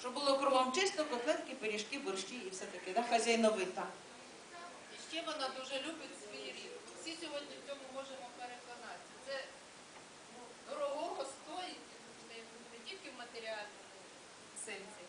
Словом, чисто котлетки, пиріжки, борщі і все таке, да, хазяйновита. І ще вона дуже любить свій рід. Всі сьогодні в цьому можемо переконатися. Це ну, дорогого стоїть не тільки в матеріальному сенсі,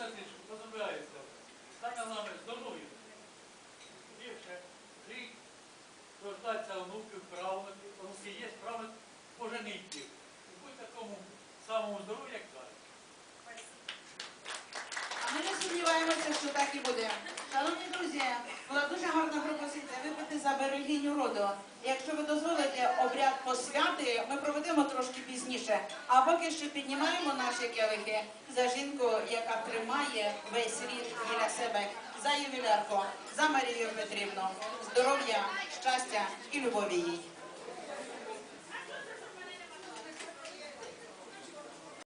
Сестричко, позабирається. Так нами здоров'я. Більше рік рождаться онуків, правнуків, онуки є, правнук поженіть. Будь такому самому здоров'ю, як зараз. А ми не сумніваємося, що так і буде. Шановні друзі, була дуже гарна пропозиція випити за берегиню роду. Якщо ви дозволите обряд посвяти, ми проведемо трошки пізніше. А поки що піднімаємо наші келихи за жінку, яка тримає весь світ біля себе, за ювілярку, за Марію Петрівну. Здоров'я, щастя і любові їй.